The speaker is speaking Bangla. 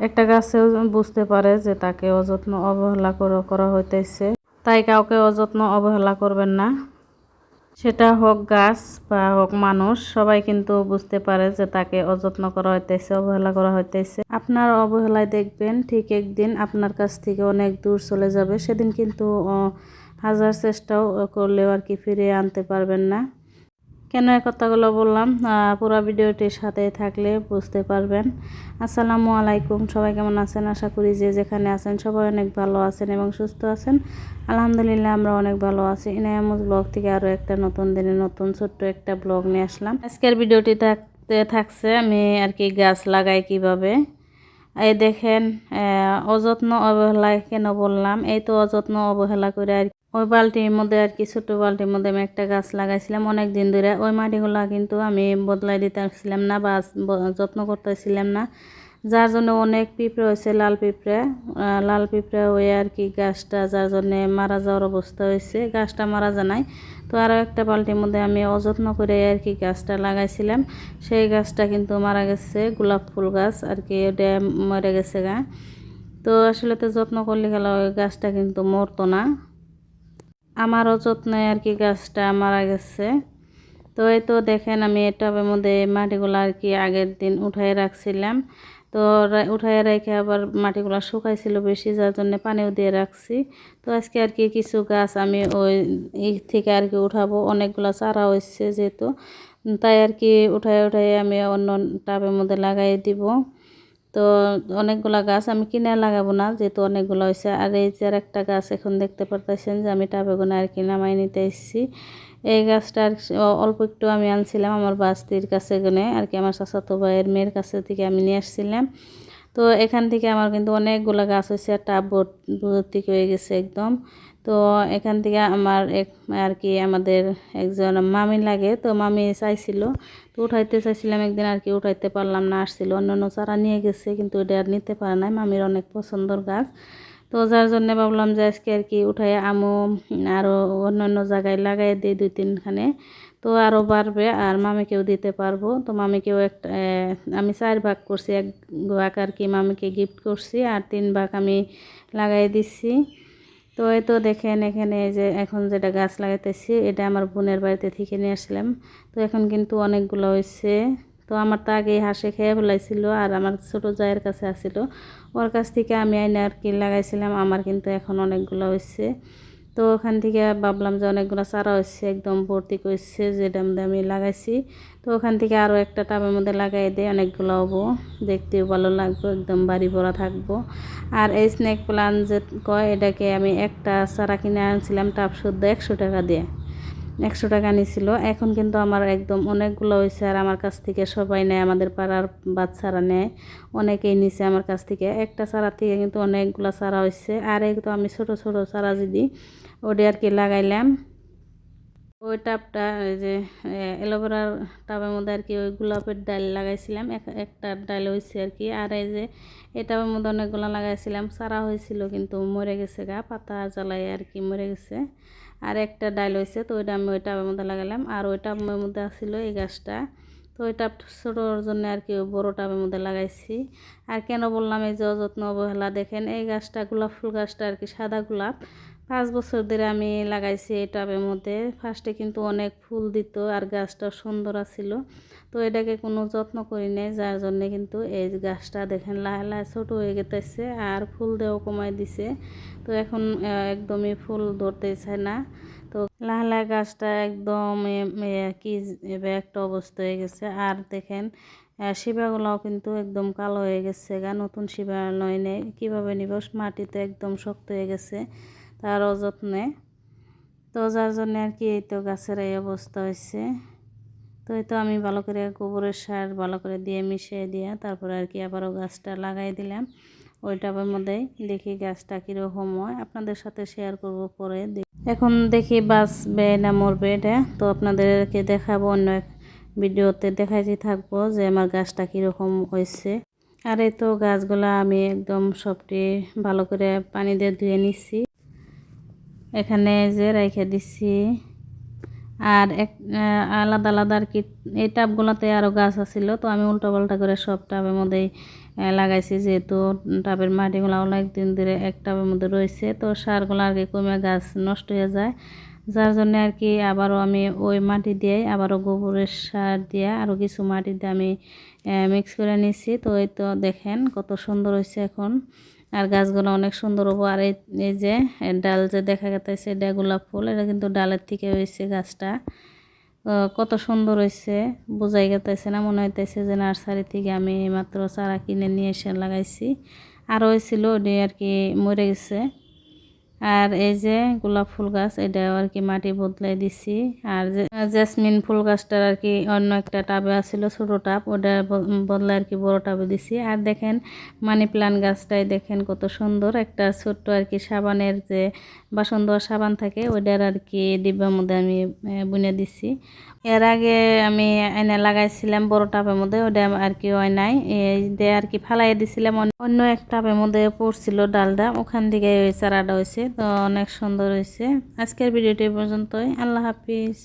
একটা গাছেও বুঝতে পারে যে তাকে অযত্ন অবহেলা করা হইতেছে। তাই কাউকে অযত্ন অবহেলা করবেন না। সেটা হোক গাছ বা হোক মানুষ, সবাই কিন্তু বুঝতে পারে যে তাকে অযত্ন করা হইতেছে, অবহেলা করা হইতেছে। আপনার অবহেলায় দেখবেন ঠিক একদিন আপনার কাছ থেকে অনেক দূর চলে যাবে। সেদিন কিন্তু হাজার চেষ্টাও করলেও আর কি ফিরে আনতে পারবেন না। কেন এই কথাগুলো বললাম? পুরো ভিডিওটির সাথে থাকলে বুঝতে পারবেন। আসসালামু আলাইকুম, সবাই কেমন আছেন? আশা করি যে যেখানে আছেন সবাই অনেক ভালো আছেন এবং সুস্থ আছেন। আলহামদুলিল্লাহ, আমরা অনেক ভালো আছি। ইনায়ামুজ ব্লগ থেকে আরও একটা নতুন দিনে নতুন ছোট্ট একটা ব্লগ নিয়ে আসলাম। আজকের ভিডিওটি থাকতে, থাকছে আমি আর কি গাছ লাগাই কীভাবে। এই দেখেন অযত্ন অবহেলায় কেন বললাম? এই তো অযত্ন অবহেলা করে আর ওই বালতির মধ্যে আর কি, ছোটো বালতির মধ্যে আমি একটা গাছ লাগাইছিলাম অনেক দিন ধরে। ওই মাটিগুলা কিন্তু আমি বদলাই দিতে পারছিলাম না বা যত্ন করতেছিলাম না। যার জন্য অনেক পিঁপড়ে হয়েছে, লাল পিঁপড়ে। লাল পিঁপড়ে হয়ে আর কি গাছটা যার জন্য মারা যাওয়ার অবস্থা হয়েছে। গাছটা মারা নাই। তো আরও একটা বালতির মধ্যে আমি অযত্ন করে আর কি গাছটা লাগাইছিলাম। সেই গাছটা কিন্তু মারা গেছে, গোলাপ ফুল গাছ আর কি, ওটা মরে গেছে গা। তো আসলে তো যত্ন করলে গেল ওই গাছটা কিন্তু মরতো না। আমারও যত্নে আর কি গাছটা মারা গেছে। তো এই তো দেখেন আমি টবের মধ্যে মাটিগুলো আর কি আগের দিন উঠাই রাখছিলাম। তো উঠাই রেখে আবার মাটিগুলো শুকাইছিল বেশি, যার জন্য পানিও দিয়ে রাখছি। তো আজকে আর কি কিছু গাছ আমি ওই ই থেকে আর কি উঠাবো, অনেকগুলো চারা হয়েছে যেহেতু। তাই আর কি উঠাই উঠাই আমি অন্য টাবের মধ্যে লাগাই দিব। তো অনেকগুলা গাছ আমি কিনে লাগাবো না, যেহেতু অনেকগুলো হয়েছে আর এই যে একটা গাছ এখন দেখতে পারতেছেন যে আমি টাবে গোনা আর কি নামাই নিতে এসেছি। এই গাছটা আর অল্প একটু আমি আনছিলাম আমার বাস্তির কাছে গনে, আর কি আমার চাচাতো ভাইয়ের মেয়ের কাছে থেকে আমি নিয়ে আসছিলাম। তো এখান থেকে আমার কিন্তু অনেকগুলো গাছ হয়েছে আর টাব ভর্তি হয়ে গেছে একদম। তো এখান থেকে আমার এক আর কি আমাদের একজন মামি লাগে, তো মামি চাইছিল, তো উঠাইতে চাইছিলাম, একদিন আর কি উঠাইতে পারলাম না, আসছিল অন্য অন্য চারা নিয়ে গেছে, কিন্তু এটা আর নিতে পারে নাই, মামির অনেক পছন্দর গাছ। তো যার জন্য ভাবলাম যে আজকে আর কি উঠাই আমও আরও অন্য অন্য জায়গায় লাগাই দিই দুই তিনখানে, তো আরও বাড়বে, আর মামিকেও দিতে পারব। তো মামিকেও একটা আমি চার ভাগ করছি, এক ভাগ আর কি মামিকে গিফট করছি, আর তিন ভাগ আমি লাগাই দিচ্ছি তো এই তো দেখেন এখানে যে এখন যেটা গাছ লাগাইতেছি, এটা আমার বোনের বাড়িতে থেকে নিয়ে আসলাম। তো এখন কিন্তু অনেকগুলো হয়েছে। তো আমার তো আগেই হাসে খেয়ে ফেলাইছিল আর আমার ছোটো জায়ের কাছে আসছিল ওর কাছ থেকে আমি আইনে আর কি লাগাইছিলাম, আমার কিন্তু এখন অনেকগুলো হয়েছে। তো ওখান থেকে ভাবলাম যে অনেকগুলো চারা হয়েছে একদম ভর্তি করছে যে মধ্যে আমি লাগাইছি। তো ওখান থেকে আরও একটা টাবের মধ্যে লাগাই দেয় অনেকগুলো হব। দেখতেও ভালো লাগবো, একদম বাড়ি ভরা থাকব। আর এই স্নেক প্লান্ট যে কয়, এটাকে আমি একটা চারা কিনে আনছিলাম টাব শুদ্ধ একশো টাকা দিয়ে। একশো টাকা নিছিল। এখন কিন্তু আমার একদম অনেকগুলো হয়েছে আর আমার কাছ থেকে সবাই নেয়, আমাদের পাড়ার বাচ্চারা নেয়, অনেকেই নিছে আমার কাছ থেকে। একটা চারা থেকে কিন্তু অনেকগুলো চারা হয়েছে আর তো আমি ছোট ছোট চারা যদি ওটা আর কি লাগাইলাম, ওই টাবটা ওই যে অ্যালোভেরার টাবের মধ্যে আর কি ওই গোলাপের ডাল লাগাইছিলাম। এক- একটা ডাল হয়েছে আর কি। আর এই যে, এই টাবের মধ্যে অনেকগুলো লাগাইছিলাম। সারা হয়েছিল কিন্তু মরে গেছে গা, পাতা জ্বালাই আর কি মরে গেছে। আর একটা ডাইল হয়েছে তো ওইটা আমি ওই টাবের মধ্যে লাগালাম। আর ওই টাবের মধ্যে আসছিল এই গাছটা। তো ওই টাব ছোটোর জন্য আর কি বড়ো টাবের মধ্যে লাগাইছি। আর কেন বললাম এই যে অযত্ন অবহেলা, দেখেন এই গাছটা, গোলাপ ফুল গাছটা আর কি সাদা গোলাপ। পাঁচ বছর ধরে আমি লাগাইছি এই টাবের মধ্যে। ফার্স্টে কিন্তু অনেক ফুল দিত আর গাছটা সুন্দর আছিল। তো এটাকে কোনো যত্ন করি নাই, যার জন্য কিন্তু এই গাছটা দেখেন লাহে লাহে ছোটো হয়ে গেতেছে আর ফুল দেওয়া কমাই দিছে। তো এখন একদমই ফুল ধরতে চায় না। তো লাহে লাহে গাছটা একদম কি একটা অবস্থা হয়ে গেছে। আর দেখেন শিবাগুলাও কিন্তু একদম কালো হয়ে গেছে গা, নতুন শিবা নয় নেই। কীভাবে নিব? মাটিতে একদম শক্ত হয়ে গেছে। তার অযত্নে। তো যার জন্য আর কি এই তো গাছের এই অবস্থা হয়েছে তো এই তো আমি ভালো করে গোবরের সার ভালো করে দিয়ে মিশিয়ে দিয়ে তারপরে আর কি আবারও গাছটা লাগাই দিলাম। ওই টাবের মধ্যেই দেখি গাছটা কীরকম হয়। আপনাদের সাথে শেয়ার করব পরে। এখন দেখি বাঁচবে না মরবে এটা। তো আপনাদেরকে দেখাবো অন্য এক ভিডিওতে। দেখাইতে থাকব যে আমার গাছটা কীরকম হয়েছে আর এই তো গাছগুলা আমি একদম সবটি ভালো করে পানি দিয়ে ধুয়ে নিচ্ছি এখানে যে রেখে দিচ্ছি আর এক আলাদা আলাদা আর কি, এই টাবগুলোতে আরও গাছ আছিল, তো আমি উল্টো পাল্টা করে সব টাবের মধ্যেই লাগাইছি, যেহেতু টাবের মাটিগুলো দিন ধরে এক টাবের মধ্যে রয়েছে, তো সারগুলো আর কি কমে গাছ নষ্ট হয়ে যায়। যার জন্য আর কি আবারও আমি ওই মাটি দিয়ে আবারও গোবরের সার দিয়ে আরও কিছু মাটি দিয়ে আমি মিক্স করে নিছি। তো এই তো দেখেন কত সুন্দর হয়েছে এখন। আর গাছগুলো অনেক সুন্দর হব। আর এই যে ডাল যে দেখা গেছে এটা গোলাপ ফুল, এটা কিন্তু ডালের থেকে হয়েছে গাছটা। কত সুন্দর হয়েছে, বোঝাই গেতেছে না, মনে হইতেছে যে নার্সারি থেকে আমি মাত্র চারা কিনে নিয়ে এসে লাগাইছি। আর হয়েছিল, ওটি আর কি মরে গেছে। আর এই যে গোলাপ ফুল গাছ, এটাও আর কি মাটি বদলাই দিছি। আর জেসমিন ফুল গাছটার আর কি অন্য একটা টাবে আছিল, ছোট টাব। ওটা বদলাই আর কি বড় টাবে দিছি। আর দেখেন মানি প্লান্ট গাছটাই দেখেন কত সুন্দর। একটা ছোট্ট আর কি সাবানের যে বাসন ধোয়ার সাবান থাকে, ওইটার আর কি ডিব্বার মধ্যে আমি বুনে দিছি। এর আগে আমি এনে লাগাইছিলাম বড় টাবের মধ্যে ওটা আর কি হয় নাই। এই আর কি ফালাই দিছিলাম অন্য- অন্য এক টাবের মধ্যে পড়ছিল ডালটা ওখান থেকে ওই চারাটা হয়েছে তো অনেক সুন্দর হয়েছে। আজকের ভিডিওটি পর্যন্তই। আল্লাহ হাফিজ।